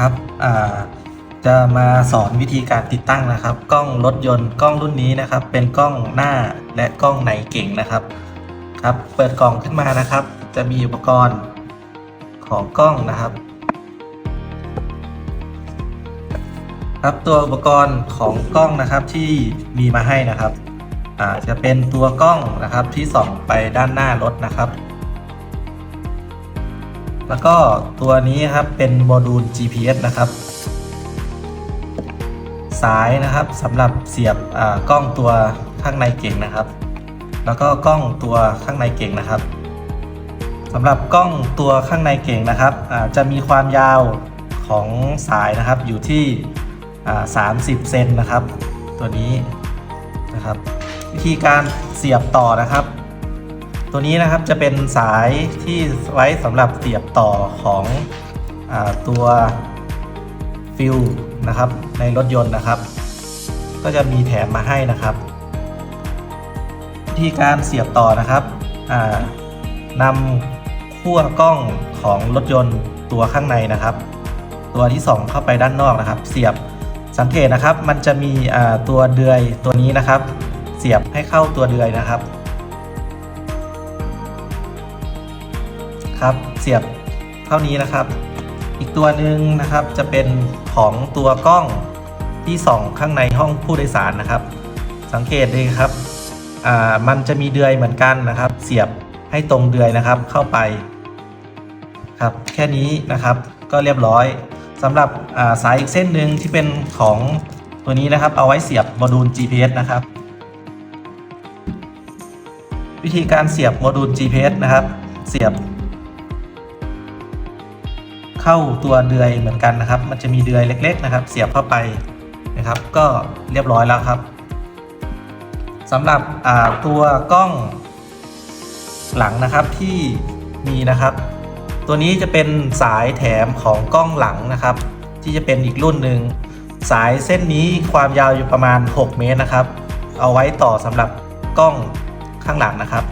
ครับจะมาสอนวิธีการติดตั้งนะครับ กล้องรถยนต์กล้องรุ่นนี้นะครับ เป็นกล้องหน้าและกล้องในเก่งนะครับครับ เปิดกล่องขึ้นมานะครับ จะมีอุปกรณ์ของกล้องนะครับ ครับตัวอุปกรณ์ของกล้องนะครับที่มีมาให้นะครับอ่าจะเป็นตัวกล้องนะครับที่ส่องไปด้านหน้ารถนะครับ แล้วก็ตัวนี้ครับเป็นโมดูล GPS นะครับ สายนะครับสำหรับเสียบกล้องตัวข้างในเก่งนะครับ แล้วก็กล้องตัวข้างในเก่งนะครับสำหรับกล้องตัวข้างในเก่งนะครับจะมีความยาวของสายนะครับอยู่ที่ 30 เซนนะครับ ตัวนี้นะครับ วิธีการเสียบต่อนะครับ ตัวนี้นะครับจะเป็นสายที่ไว้สำหรับเสียบต่อของอตัวฟิลนะครับในรถยนต์นะครับ ก็จะมีแถมมาให้นะครับวิธีการเสียบต่อนะครับนำขั้วกล้องของรถยนต์ตัวข้างในนะครับ ตัวที่สองเข้าไปด้านนอกนะครับ เสียบสังเกตนะครับ มันจะมีตัวเดือยตัวนี้นะครับ เสียบให้เข้าตัวเดือยนะครับ ครับ เสียบเท่านี้นะครับ อีกตัวหนึ่งนะครับจะเป็นของตัวกล้องที่ส่องข้างในห้องผู้โดยสารนะครับ สังเกตเลยครับมันจะมีเดือยเหมือนกันนะครับ เสียบให้ตรงเดือยนะครับเข้าไปครับแค่นี้นะครับก็เรียบร้อยสำหรับาสายอีกเส้นหนึ่งที่เป็นของตัวนี้นะครับ เอาไว้เสียบโมดูล GPS นะครับ วิธีการเสียบโมดูล GPS นะครับ เสียบ เข้าตัวเดือยเหมือนกันนะครับ มันจะมีเดือยเล็ก ๆ นะครับ เสียบเข้าไปนะครับ ก็เรียบร้อยแล้วครับสำหรับตัวกล้องหลังนะครับที่มีนะครับ ตัวนี้จะเป็นสายแถมของกล้องหลังนะครับ ที่จะเป็นอีกรุ่นหนึ่งสายเส้นนี้ความยาวอยู่ประมาณ 6 เมตรนะครับ เอาไว้ต่อสำหรับกล้องข้างหลังนะครับ